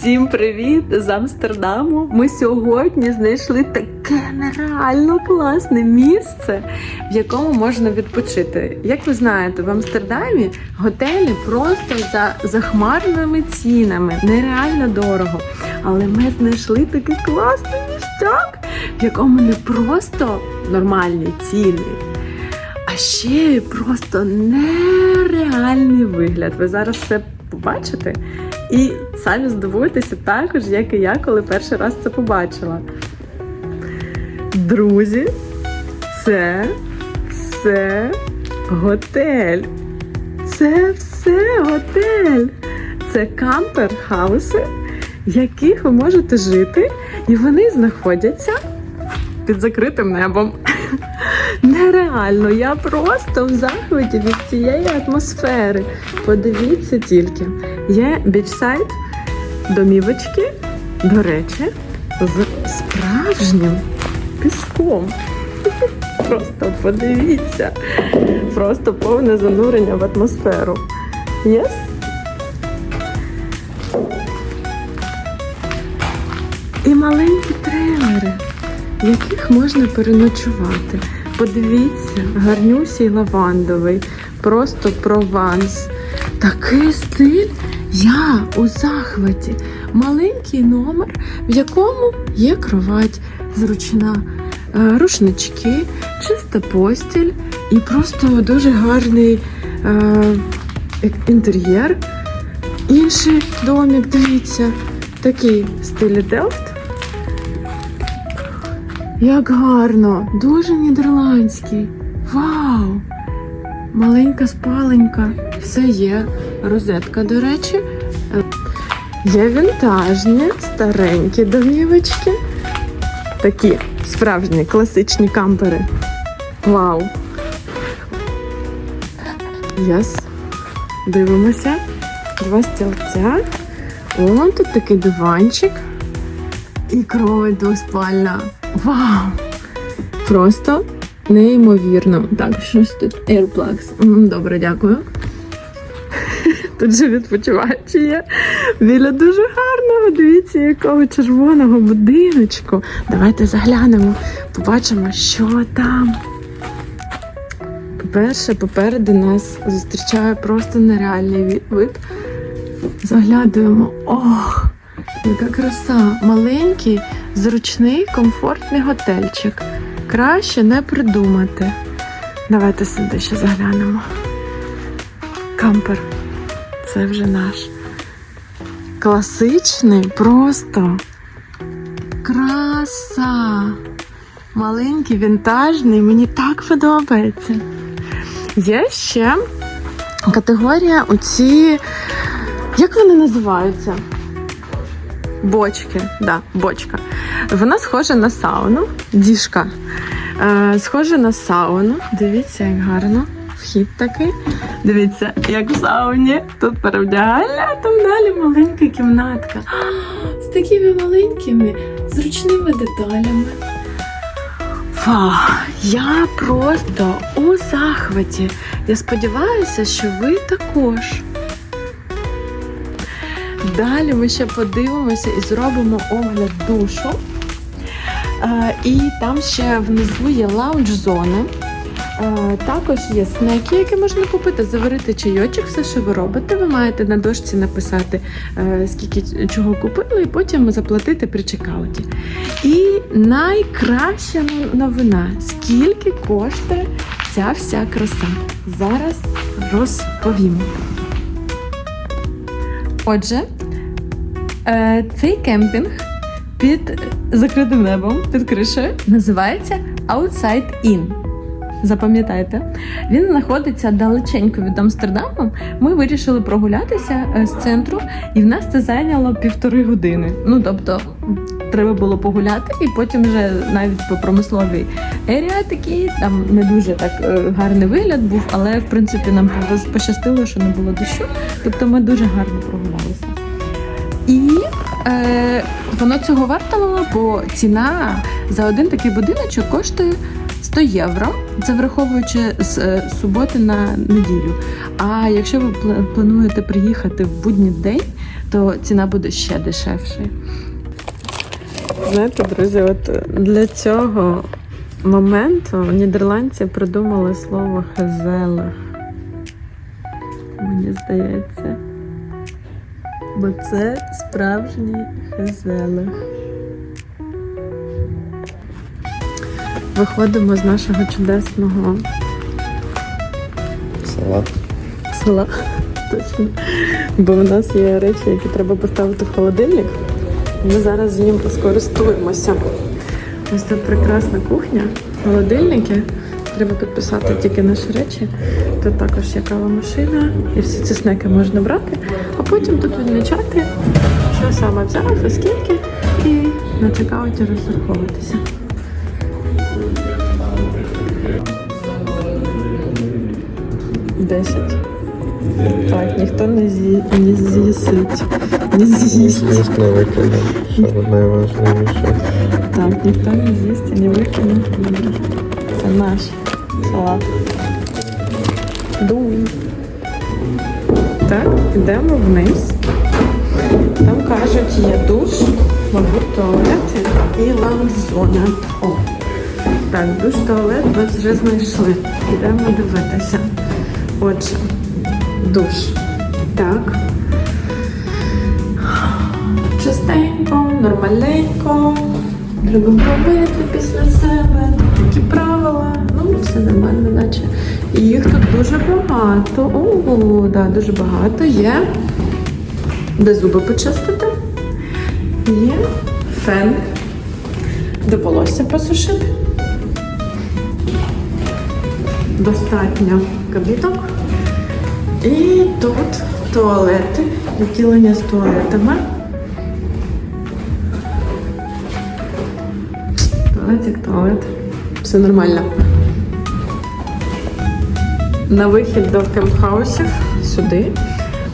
Всім привіт з Амстердаму. Ми сьогодні знайшли таке нереально класне місце, в якому можна відпочити. Як ви знаєте, в Амстердамі готелі просто за захмарними цінами, нереально дорого. Але ми знайшли такий класний місцяк, в якому не просто нормальні ціни, а ще просто нереальний вигляд. Ви зараз все побачите. І самі здивуєтеся також, як і я, коли перший раз це побачила. Друзі, це все готель. Це все готель. Це кампер-хауси, в яких ви можете жити, і вони знаходяться під закритим небом. Нереально, я просто в захваті від цієї атмосфери. Подивіться тільки. Є бічсайд, домівочки, до речі, з справжнім піском. Просто подивіться. Просто повне занурення в атмосферу. Єс? І маленькі трейлери, в яких можна переночувати. Подивіться, гарнюсій лавандовий, просто прованс. Такий стиль. Я у захваті. Маленький номер, в якому є кровать зручна, е, рушнички, чиста постіль і просто дуже гарний е, інтер'єр. Інший домик, дивіться, такий в стилі Делфт. Як гарно, дуже нідерландський. Вау! Маленька спаленька. Все є. Розетка, до речі. Е, Є вінтажні, старенькі домівочки. Такі справжні класичні кампери. Вау! Єс. Дивимося. Два стілця. Вон тут такий диванчик. І кровать двоспальна. Вау! Просто неймовірно. Так, щось тут AirPlugs. Добре, дякую. Тут же відпочиваючи є біля дуже гарного, дивіться, якого червоного будиночку. Давайте заглянемо, побачимо, що там. По-перше, попереду нас зустрічає просто нереальний вид. Заглядуємо. Ох, яка краса! Маленький, зручний, комфортний готельчик. Краще не придумати. Давайте сюди ще заглянемо. Кампер. Це вже наш. Класичний, просто краса. Маленький, вінтажний, мені так подобається. Є ще категорія оці. Як вони називаються? Бочки, да, бочка. Вона схожа на сауну, діжка. Е, схожа на сауну. Дивіться, як гарно. Вхід такий. Дивіться, як в сауні. Тут перевдягальня, а там далі маленька кімнатка. З такими маленькими, зручними деталями. Фа, я просто у захваті. Я сподіваюся, що ви також. Далі ми ще подивимося і зробимо огляд душу. Е, і там ще внизу є лаунж-зони. Е, Також є снеки, які можна купити, заварити чайочок, все, що ви робите. Ви маєте на дошці написати, е, скільки чого купили, і потім заплатити при чекауті. І найкраща новина, скільки коштує ця вся краса. Зараз розповімо. Отже, е, цей кемпінг під закритим небом, під кришею, називається Outside Inn. Запам'ятайте, він знаходиться далеченько від Амстердаму. Ми вирішили прогулятися е, з центру, і в нас це зайняло півтори години. Ну тобто, треба було погуляти, і потім вже навіть по промисловій ерія такі, там не дуже так е, гарний вигляд був, але в принципі нам пощастило, що не було дощу. Тобто ми дуже гарно прогулялися. І е, воно цього вартувало, бо ціна за один такий будиночок коштує 100 євро. Це враховуючи з е, суботи на неділю. А якщо ви плануєте приїхати в будній день, то ціна буде ще дешевша. Знаєте, друзі, от для цього моменту нідерландці придумали слово хезелах. Мені здається. Бо це справжній хезелах. Виходимо з нашого чудесного Салат. села. Точно. Бо в нас є речі, які треба поставити в холодильник. Ми зараз їм скористуємося. Ось тут прекрасна кухня, холодильники. Треба підписати тільки наші речі. Тут також є кава машина, і всі ці снеки можна брати, а потім тут відмічати, що саме взяв, і скільки, і на чекауті розраховуватися. Десять. Так, ніхто не з'їсить. Не з'їсть. З'їсть не викине, що найважливіше. Так, ніхто не з'їсть і не викине. Це наш салат. Дуй. Так, йдемо вниз. Там кажуть, є душ, мабуть, туалет і лаунж-зона. О. Так, душ, туалет ми вже знайшли. Йдемо дивитися. Отже, душ. Так. Чистенько, нормальненько. Любимо робити після себе. Такі правила. Наче. І їх тут дуже багато. О, да, дуже багато. Є де зуби почистити. Є фен, де волосся посушити. Достатньо кабіток. І тут туалети, відділення з туалетами. Туалет як туалет. Все нормально. На вихід до кемпхаусів сюди.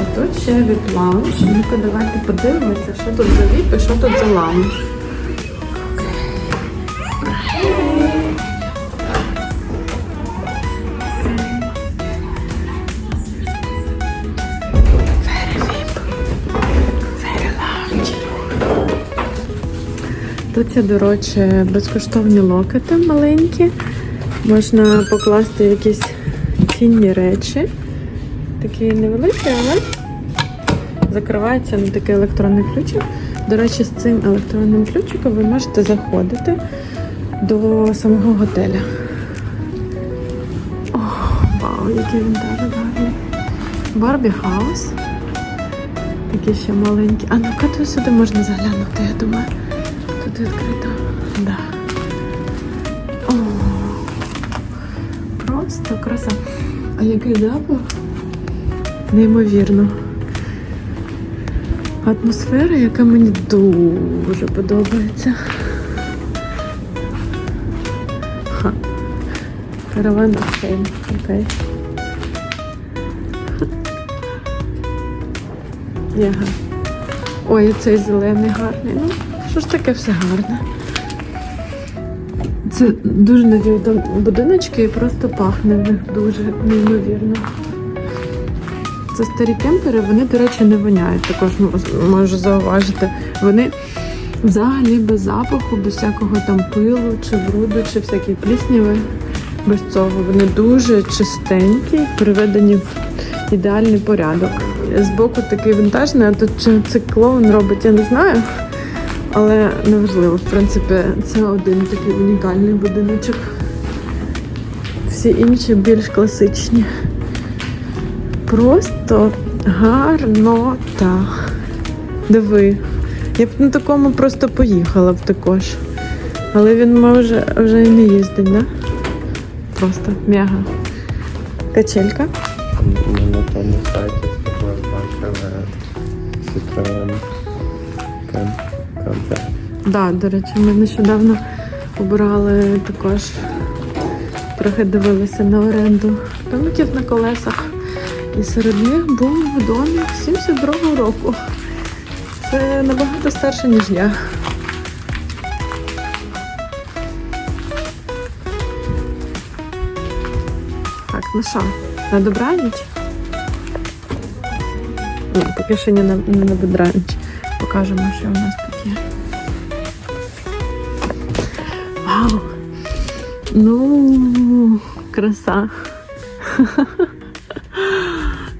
А тут ще від лаунж. Ну-ка, давайте подивимося, що тут за віп і що тут за лаунж. Тут є, до речі, безкоштовні локети маленькі. Можна покласти якісь цінні речі. Такі невеликі, але закривається на такий електронний ключик. До речі, з цим електронним ключиком ви можете заходити до самого готеля. Вау, який він дуже гарний. Барбі хаус. Такі ще маленькі. А ну-ка сюди можна заглянути, я думаю. Тут відкрито. Краса. А який запах? Неймовірно. Атмосфера, яка мені дуже подобається. Караван Фейм. Окей. Яга. Ой, цей зелений гарний. Ну, що ж таке все гарне? Це дуже нові будиночки і просто пахне в них дуже неймовірно. Це старі кемпери, вони, до речі, не воняють. Також можу зауважити. Вони взагалі без запаху, без всякого там пилу чи бруду, чи всякої плісняви. Без цього вони дуже чистенькі, приведені в ідеальний порядок. Збоку такий вінтажний, а тут чи це клоун робить, я не знаю. Але неважливо, в принципі, це один такий унікальний будиночок. Всі інші більш класичні. Просто гарнота. Диви. Я б на такому просто поїхала б також. Але він може вже і не їздить, да? Просто мега. Качелька. На тому сайті також бачили Citroen Camp Camper. Да, до речі, ми нещодавно обирали також. Трохи дивилися на оренду домиків на колесах. І серед них був домик 72-го року. Це набагато старше, ніж я. Так, ну що, на добраніч? Ну, Поки що не на, не на бедранч. Покажемо, що у нас тут є. Вау! Ну, краса.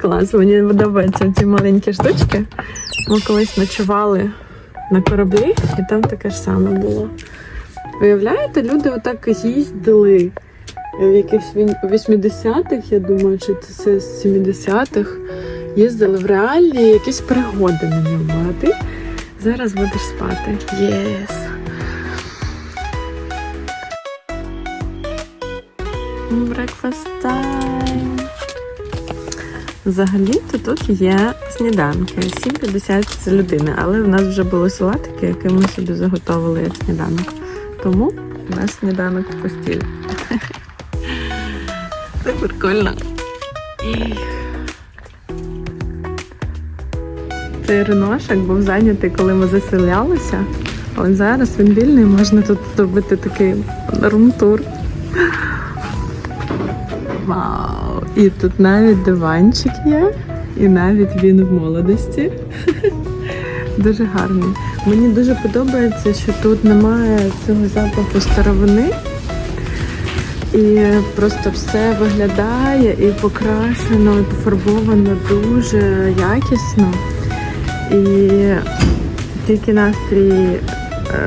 Клас, мені подобаються ці маленькі штучки. Ми колись ночували на кораблі, і там таке ж саме було. Виявляєте, люди отак їздили в якихось 80-х, я думаю, чи це з 70-х. Їздили в реальні якісь пригоди на ньому, а ти зараз будеш спати. Єс! Breakfast time. Взагалі-то тут є сніданки. 7,50 з людини, але в нас вже були салатики, які ми собі заготовили як сніданок. Тому у нас сніданок в постілі. Це прикольно. Цей реношик був зайнятий, коли ми заселялися. Але зараз він вільний, можна тут зробити такий рум-тур. І тут навіть диванчик є, і навіть він в молодості. Дуже гарний. Мені дуже подобається, що тут немає цього запаху старовини. І просто все виглядає і покрашено, і пофарбовано дуже якісно. І тільки настрій е,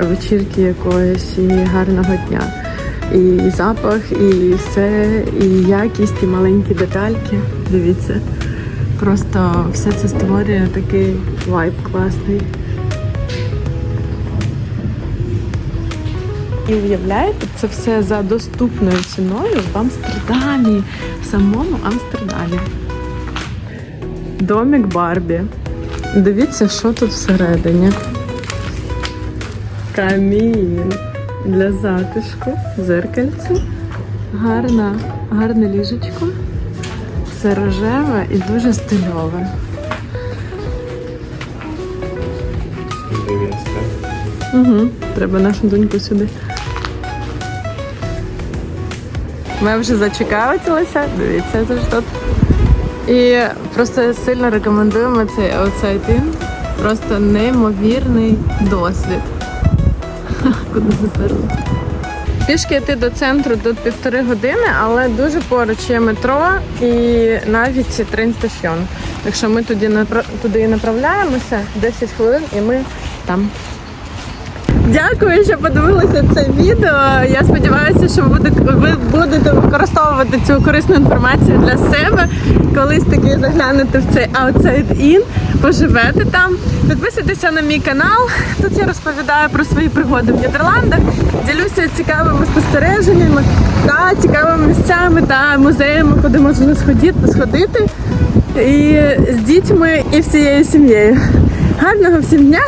вечірки якоїсь і гарного дня. І запах, і все, і якість, і маленькі детальки. Дивіться. Просто все це створює такий вайб класний. І уявляєте, це все за доступною ціною в Амстердамі, в самому Амстердамі. Домик Барбі. Дивіться, що тут всередині. Камін для затишку, зеркальце, гарна, гарне ліжечко, все рожеве і дуже стильове. Угу. Треба нашу доньку сюди. Ми вже зачекалися, дивіться, це ж тут. І просто сильно рекомендуємо цей In. Просто неймовірний досвід. Куди заберу. Пішки йти до центру тут півтори години, але дуже поруч є метро і навіть трейн-стаціон. Так що ми туди, туди направляємося 10 хвилин і ми там. Дякую, що подивилися це відео. Я сподіваюся, що ви будете, ви будете використовувати цю корисну інформацію для себе. Колись таки заглянете в цей Outside In, поживете там. Підписуйтеся на мій канал. Тут я розповідаю про свої пригоди в Нідерландах, ділюся цікавими спостереженнями та цікавими місцями та музеями, куди можна сходити і з дітьми і всією сім'єю. Гарного всім дня!